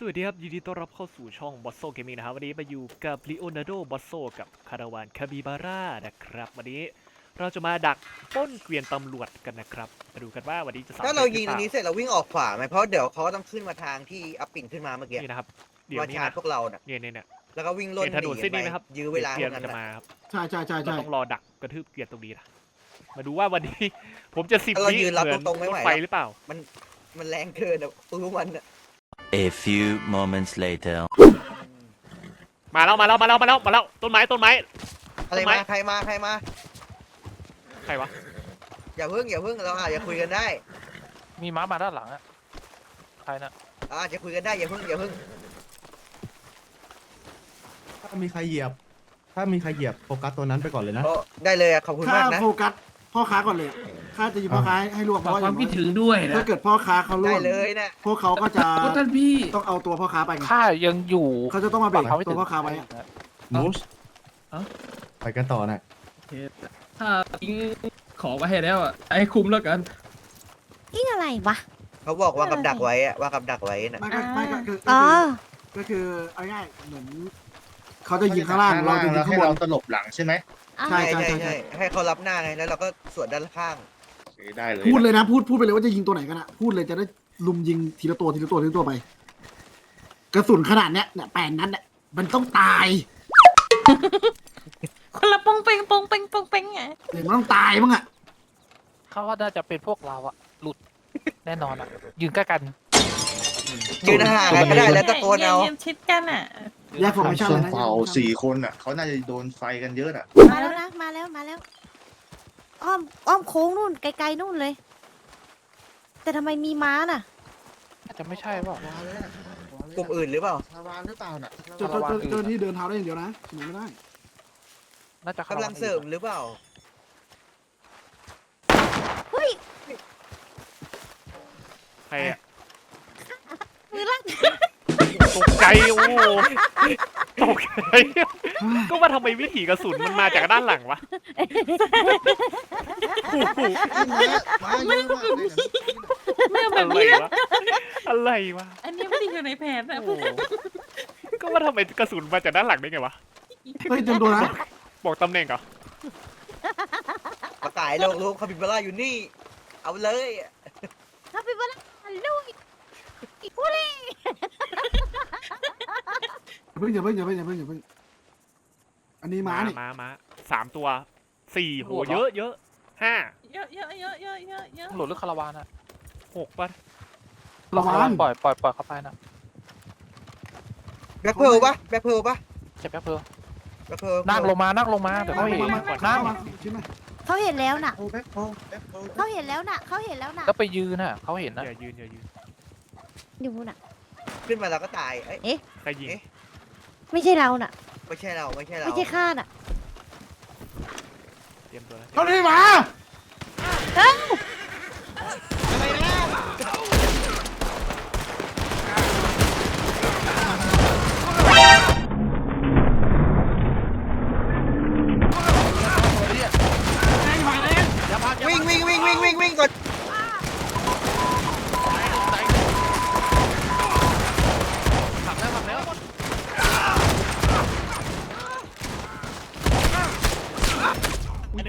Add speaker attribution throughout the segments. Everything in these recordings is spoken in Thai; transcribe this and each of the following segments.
Speaker 1: สวัสดีครับ ยินดีต้อนรับเข้าสู่ช่องบอสโซเกมมิ่งนะครับ วันนี้มาอยู่กับลีโอนาร์โดบอสโซกับคาราวานคาบิบาร่านะครับ วันนี้เราจะมาดักปล้นเกวียนตำรวจกันนะครับมาดูกันว่าวันนี้จะสำเร็จ
Speaker 2: ถ้าเรายิง
Speaker 1: ห
Speaker 2: ต
Speaker 1: อ
Speaker 2: รง
Speaker 1: เป
Speaker 2: นี้
Speaker 1: ล่า
Speaker 2: เสร็จเราวิ่งออกขวาไหมเพราะเดี๋ยวเขาต้องขึ้นมาทางที่อัพปิ่นขึ้นมาเมื่อกี้
Speaker 1: นี่นะครับ เดี๋ยว
Speaker 2: มา
Speaker 1: นี้
Speaker 2: ชาร์จ
Speaker 1: นะ
Speaker 2: พวกเราน่ะ
Speaker 1: เนี่ยเนี่ยเนี่ย
Speaker 2: แล้วก็วิ่งล่น
Speaker 1: เห็นถนนเส้นนี้ไหมครับ
Speaker 2: ยื้อเวลา
Speaker 1: เกวียน
Speaker 2: พวก
Speaker 1: มัน
Speaker 2: นั้น
Speaker 1: จะ
Speaker 2: น่ะ
Speaker 1: มาครับ
Speaker 3: ใช่ใช่ใช่
Speaker 1: เรา
Speaker 3: ใช่
Speaker 1: ต้องรอดักกระทืบเกวียนตรงนี้นะมาดูว่าวันนี้ ผมจะสิบ
Speaker 2: ถ้าเรา
Speaker 1: วิ
Speaker 2: ยืนรับ
Speaker 1: เหมือน
Speaker 2: ตรงๆไม่
Speaker 1: ร
Speaker 2: ไหว
Speaker 1: ถไฟ
Speaker 2: แล้ว
Speaker 1: หรือเปล่า
Speaker 2: มันแรงเกินอะปืนมันอะ
Speaker 4: A few moments later.
Speaker 1: มาแล้วมาแล้วมาแล้วมาแล้วมาแล้วต้นไม้ต้นไม้
Speaker 2: อะไร
Speaker 1: ทำไม
Speaker 2: มาใครมาใครมา
Speaker 1: ใครวะ
Speaker 2: อย่าเพิ่งอย่าเพิ่งเราอาจจะคุยกันได้
Speaker 5: มีม้ามาด้านหลังอะใครนะ
Speaker 2: เราอาจจะคุยกันได้อย่าเพิ่งอย่าเพิ่ง
Speaker 3: ถ้ามีใครเหยียบ ถ้ามีใครเหยียบโฟกัสตัวนั้นไปก่อนเลยนะ
Speaker 2: โอ้ได้เลยอะขอบคุณาก
Speaker 3: ถ้าม
Speaker 2: นะ
Speaker 3: โฟกัสพ่อค้าก่อนเลย ข้าจะยิงพ่อค้าให้ลวกเพ
Speaker 6: ฝาก
Speaker 3: ราะว่า
Speaker 6: ความคิดถึงด้วยนะ
Speaker 3: ถ้าเกิดพ่อค้าเขาล
Speaker 2: ได้
Speaker 3: วก
Speaker 2: เลยนะ
Speaker 3: พวกเขาก็จะ
Speaker 6: ก็ท่านพี่
Speaker 3: ต้องเอาตัวพ่อค้าไปไง
Speaker 5: ข้ายังอยู่
Speaker 3: เขาจะต้องมาเบรก
Speaker 5: ฝั่งเขาไม่
Speaker 3: ตั
Speaker 5: ถึ
Speaker 3: ว
Speaker 5: ง
Speaker 3: พ่อค้าไว้อะมูส
Speaker 6: เอ้า
Speaker 3: ไปกันต่อนะ
Speaker 6: ถ้าทิ้งของไว้ให้แล้วอะไอ้คุ้มแล้วกัน
Speaker 7: ยิ่งอะไรวะ
Speaker 2: เขาบอกวางกับดักไว้อะวางกับดักไว้น่ะ
Speaker 3: ไม่ก็ไม่ก็คือ
Speaker 7: อ๋อ
Speaker 3: ก็คือเอาง่ายๆเหมือนเขาจะยิงข้างล่างเราจะยิงข้างบน
Speaker 8: ตลบหลังใช่ไหม
Speaker 3: ใช่
Speaker 2: ใช่
Speaker 3: ใช่
Speaker 2: ใช่
Speaker 3: ใช่
Speaker 2: ใช่ ให้เขารับหน้าไงแล้วเราก็สวนด้านข้าง
Speaker 8: ได้เลย
Speaker 3: พูดเลยนะพูดพูดไปเลยว่าจะยิงตัวไหนกันอะพูดเลยจะได้ลุมยิงทีละตัวทีละตัวทีละตัวไป กระสุนขนาดเนี้ยเนี่ยแปดนัดเนี่ยมันต้องตาย
Speaker 7: คนละปองเปงปองเปงปองเปงไง
Speaker 3: เดี๋ยวมันต้องตายมั้งอะ
Speaker 5: ข้าว่าน่าจะเป็นพวกเราอะหลุดแน่นอนอะยืนใกล้กัน
Speaker 2: ยืนห่างกันก็ได้แล้วตะโกนเอา
Speaker 7: ยืนชิดกันอะ
Speaker 3: แยกฟอร์เมชั่น
Speaker 8: เค
Speaker 3: เล
Speaker 8: รื่อยง
Speaker 3: นะ
Speaker 8: เป่าสี่คนอะเขาน่าจะโดนไฟกันเยอะอะ
Speaker 7: มาแล้วนะมาแล้วมาแล้ว อ้อมอ้อมโค้งนู่นไกลๆนู่นเลย แต่ทำไมมีม้าน่ะ
Speaker 5: น่าจะไม่ใช่เปล่าก
Speaker 2: ลุ่มอื่นหรือเปล่า
Speaker 8: ชาวานหรือเปล่าน่ะ
Speaker 3: เจ้าเจ้าเจ้าเจ้าหน้าที่เดินเท้าได้อย่างเดียวนะหนีไม่ได้
Speaker 5: น่าจะ
Speaker 2: กำลังเสริมหรือเปล่า
Speaker 1: ใครอะ
Speaker 7: มือลั่น
Speaker 1: ตกใจ โอ้โห ตกใจก็ว่าทำไมวิถีกระสุนมันมาจากด้านหลังวะโอ้โห
Speaker 8: มาเยอะมากเลยนะ
Speaker 7: เรื่องแบ
Speaker 1: อะ
Speaker 7: บ
Speaker 1: ไร
Speaker 7: นี้
Speaker 1: วะอะไรวะ
Speaker 7: อันนี้ไม่ได้อยู่ในแผนนะ
Speaker 1: โอ้โหก็ว่าทำไมกระสุนมาจากด้านหลังได้ไงวะ
Speaker 3: เฮ้ยเตรียมตัวนะ
Speaker 1: บอกตำแหน่งเหรอ
Speaker 2: ประกายโลกโลกคาบิบาร่าอยู่นี่ เอาเลย
Speaker 7: เป็นว่าลุยอีกพูดเลย
Speaker 3: อย่า เพิ่งอย่าเพิ่งอย่าเพิ่งอย่าเพิ่งอย่าเพิ่งอันนี้ม้านี่
Speaker 1: ม้าม้าสามตัวสี่โหเยอะเยอะห้า
Speaker 7: เยอะเยอะเยอะเยอะเยอะเยอะ
Speaker 5: หลุดหรือคาราวานอะ
Speaker 1: หกป่ะ
Speaker 3: ระวัง
Speaker 5: ปล่อยปล่อยปล่อยเข้าไปนะ
Speaker 2: แบ็คเพิร์ลปะแบ็คเพิร์ลปะ
Speaker 5: เจ็บแป๊บเดียว
Speaker 2: แบ็คเพิร์ล
Speaker 5: นั่งลงมานั่งลงมาเดี๋ยวเขาเห็น
Speaker 3: มามา
Speaker 5: นั่ง
Speaker 3: มาชิ้นมา
Speaker 7: เขาเห็นแล้วน่ะ
Speaker 8: โอ้แบ็คโฮแบ็คโฮ
Speaker 7: เขาเห็นแล้วน่ะเขาเห็นแล้วน่ะ
Speaker 5: แล้วไปยืนน่ะเขาเห็นนะ
Speaker 1: อย่ายืนอย่ายืน
Speaker 7: อยู่น่ะ
Speaker 2: ขึ้นมาเราก็ตายเอ้ย
Speaker 1: ใครยิง
Speaker 2: เอ๊ะ
Speaker 7: ไม่ใช่เราน่ะ
Speaker 2: ไม่ใช่เราไม่ใช่เรา
Speaker 7: ไม่ใช่ข้าน่ะ
Speaker 1: เตรียมตัวนะ
Speaker 3: เท่านี้มา
Speaker 2: วิ่ง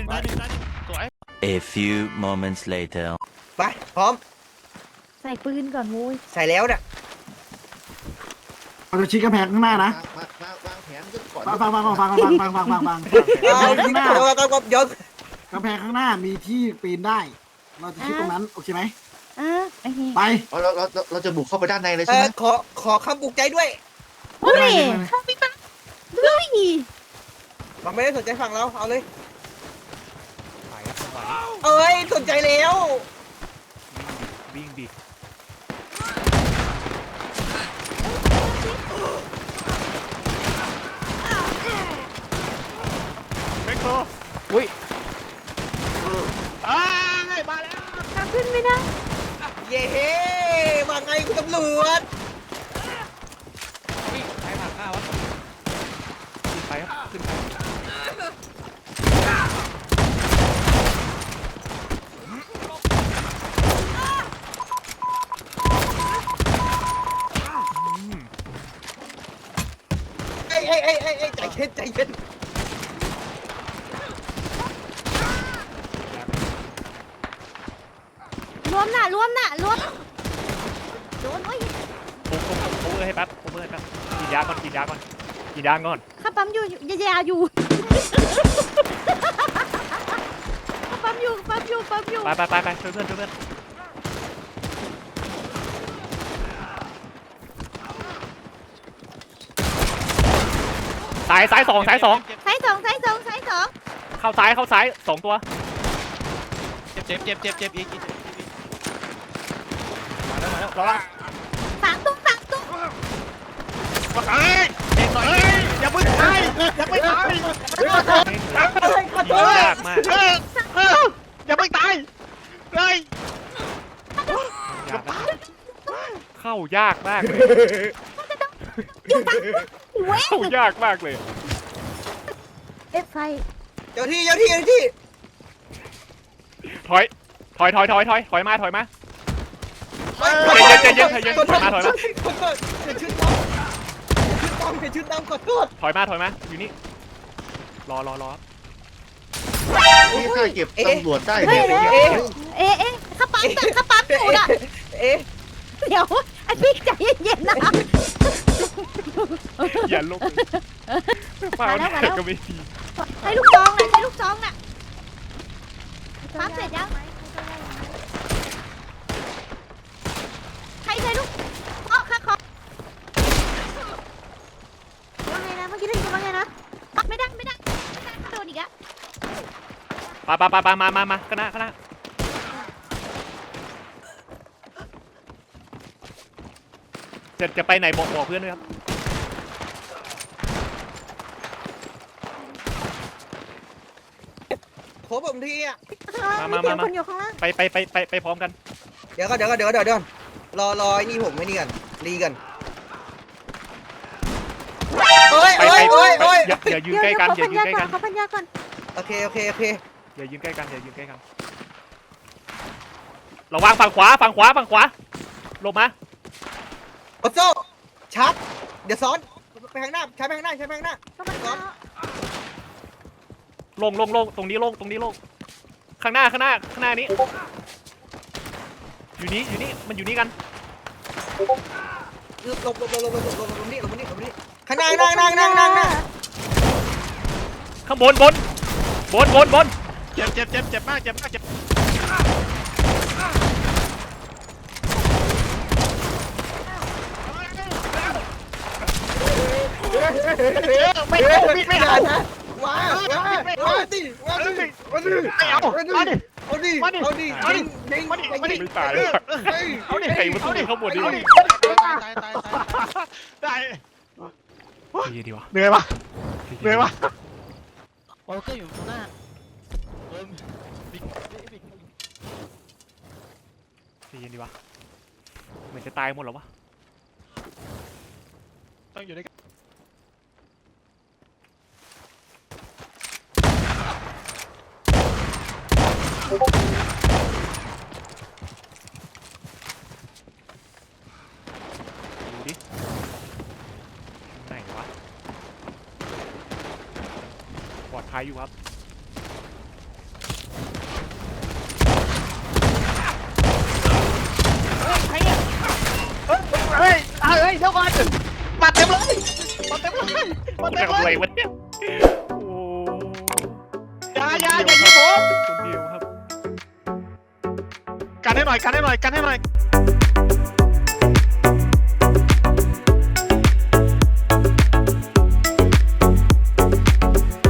Speaker 5: สวย
Speaker 4: A few moments later.
Speaker 2: ไปพร้อม
Speaker 7: ใส่ปืนก่อนโว้ย
Speaker 2: ใส่แล้วน่ะ
Speaker 3: เราจะชี้กำแพงข้างหน้านะ
Speaker 8: วางวางวางแผนก่อน
Speaker 3: ฟังฟังฟังฟังฟังฟังฟังฟังฟังฟัง
Speaker 2: เอา
Speaker 3: กำแพง
Speaker 2: ยิ
Speaker 3: ข้างงหน้า
Speaker 2: ตัวก็ก็ย้อน
Speaker 3: กำแพงข้างหน้ามีที่ปีนได้ เราจะชี้ตรงนั้นโอเคไหม
Speaker 7: อะโอเค
Speaker 3: ไป
Speaker 8: เอาเราเราเราเราจะบุกเข้าไปด้านในเลย
Speaker 2: เอ
Speaker 8: ใช่ไห
Speaker 2: อ
Speaker 8: ม
Speaker 2: ขอขอคำปลุกใจด้วย
Speaker 7: เฮ้ย
Speaker 3: ไปไปไป
Speaker 7: เข้าไปบ้างลุย
Speaker 2: มันไม่ได้สนใจฝั่งเราเอาเลย
Speaker 1: ไปครับจังหวะนี้
Speaker 2: เอ้ยสนใจแล้ว
Speaker 1: วิ่งดิแม็กโค
Speaker 5: อุ้ย
Speaker 1: อ้ายมาแล้ว
Speaker 7: ทำขึ้นไม่ได้
Speaker 2: เย้มาไงคุณตำรวจ
Speaker 1: วิ่งใครผ่านข้าวะขึ้นไปครับขึ้นไป อ้
Speaker 2: ไอ้ไอ้ไอ้ไอ้ใจเย็นใจเย็น
Speaker 7: รวมน่ะรวมน่ะรวมโดนโอ้ย
Speaker 1: โอ้โหโอ้โหให้แป๊บโอ้โหให้แป๊บกินยาก่อนกินยาก่อนกินยาก่อน
Speaker 7: ข้าปั๊มอยู่อยาๆอยู่ข้าปั๊มอยู่ปั๊มอยู่ปั๊มอยู่
Speaker 1: ไปไปไปไปช่วยเพื่อนช่วยเพื่อน สายสายสองสายสอง
Speaker 7: สายสองสายสองสายสอง
Speaker 1: เข้าซ้ายเข้าซ้ายสองตัว
Speaker 9: เจ็บเจ็บเจ็บเจ็บเจ็บอีกอีก
Speaker 1: มาแล้วมาแล้วระวัง
Speaker 7: สามตุ้มสามตุ้ม
Speaker 9: เอ้ยเด็กหน่อยเอ้ยอย่าเพิ่งตายอย่าเพิ่งตาย
Speaker 1: ยากมาก
Speaker 9: เออเอออย่าเพิ่งตายเฮ้ย
Speaker 1: ยากมากเข้ายากมากเลย
Speaker 7: เว้ย
Speaker 1: เข้ายากมากเลย
Speaker 7: เอ๊ะไฟ
Speaker 2: เจ้าที่เจ้าที่เจ้าที่
Speaker 1: ถอย ถอยถอยถอยถอยถอยมาถอยมาใจเย็นใจเย็นใจเย็น
Speaker 2: ขอโทษ
Speaker 1: ถอยมาถอยมา
Speaker 2: ขอโทษเปลี่ยนชุดดำเปลี่ยนชุดดำเปลี่ยนชุดดำขอโทษ
Speaker 1: ถอยมาถอยมาอยู่นี่รอรอรอ
Speaker 8: นี่ถ้าเก็บตำรวจได้
Speaker 7: เฮ้ย
Speaker 8: เนี่ย
Speaker 7: เอ๊ะเอ๊ะเอ๊ะข้าปั๊มน่ะข้าปั๊มอยู่น่ะ
Speaker 2: เอ๊ะ
Speaker 7: เดี๋ยวไอ้พี่ใจเย็นๆนะ
Speaker 1: อย่าลุกเปล่า
Speaker 7: มาแล้วมาแล้ว
Speaker 1: ก็ไม่ดี
Speaker 7: ใช้ลูกซองน่ะใช้ลูกซองน่ะปั๊มเสร็จยังใครใช้ลูกเคาะค่ะเคาะว่าไงนะเมื่อกี้ได้ยินว่าไงนะไม่ได้ไม่ได้ไม่ได้โดนอีกอะ
Speaker 1: ไปไปไปไปมามามาข้างหน้าข้างหน้าจะจะไปไหนบอกบอกเพื่อนด้วยครับ
Speaker 2: ขอผมทีอะ
Speaker 1: มามามา
Speaker 7: คนอยู่ข้างล่าง
Speaker 1: ไปไปไปไปไปพร้อมกัน
Speaker 2: เดี๋ยวก็เดี๋ยวก็เดี๋ยวก็เดี๋ยวเดี๋ยวรอรอไอ้นี่ผมไม่นี่กันรีกันโอ้ย
Speaker 1: ไป
Speaker 2: โอ้
Speaker 1: ไป
Speaker 2: ยโอ้ย
Speaker 1: ไป
Speaker 2: โอ้ย
Speaker 1: อย่าอย่ายืนใกล้กันอย่ายืนใกล้กัน
Speaker 7: เขาพันยาก่อน
Speaker 2: โอเคโอเคโอเค
Speaker 1: อย่ายืนใกล้กันอย่ายืนใกล้กันระวังฝั่งขวาฝั่งขวาฝั่งขวาลงมา
Speaker 2: โอโซ่ชาร์จเดี๋ยวซ้อนไปข้างหน้าใช้ไปข้างหน้าใช้ไปข้างหน้า
Speaker 7: เขาพันยา
Speaker 1: ลงลงลงตรงนี้ลงตรงนี้ลงข้างหน้าข้างหน้าข้างหน้านี้ อยู่นี้อยู่นี่มันอยู่นี่กัน
Speaker 2: หลบหลบหลบหลบหลบหลบหลบหลบนี่หลบนี่หลบนี่ข้างหน้าข้างหน้าข้างหน้าข้างหน้าข้างหน้า
Speaker 1: ข้างบนบนบนบนบน
Speaker 9: เจ็บเจ็บเจ็บเจ็บมากเจ็บมากเจ็บไม่เอาไม่
Speaker 2: ไม่
Speaker 9: เอา
Speaker 2: ได้นะว้าว้าว้าดิว้าดิว้าดิ
Speaker 9: ไม่เอามาดิ
Speaker 2: เอาดิ
Speaker 9: มาดิ
Speaker 2: เอาดิ
Speaker 9: มาดิ
Speaker 2: ยิงยิง
Speaker 9: มาดิมาดิ
Speaker 1: ไม่ตาย
Speaker 2: เฮ้ย
Speaker 9: เอาดิ
Speaker 1: ใครมาสู้ข้างบนดิ
Speaker 9: เอาดิตายตายตายตาย
Speaker 1: ดีดีวะ
Speaker 9: เหนื่อยปะเหนื่อยปะ
Speaker 5: วอลเกอร์อยู่ข้างหน้า
Speaker 1: ดีดีวะเหมือนจะตายหมดแล้ววะ
Speaker 9: ต้องอยู่ด้วยกัน
Speaker 1: ดูดิไหนวะ ปลอดภัยอยู่ครับ
Speaker 9: เฮ้ย เฮ้ยเดี๋ยวก่อนมาเต็มเลยมาเต็มเลยมา
Speaker 1: กู
Speaker 9: เต็ม
Speaker 1: ทำ
Speaker 9: เล
Speaker 1: อะไร
Speaker 9: ยวะ
Speaker 1: เนี่ย
Speaker 9: ให้หน่อยกันให้หน่อยกันให้หน่อย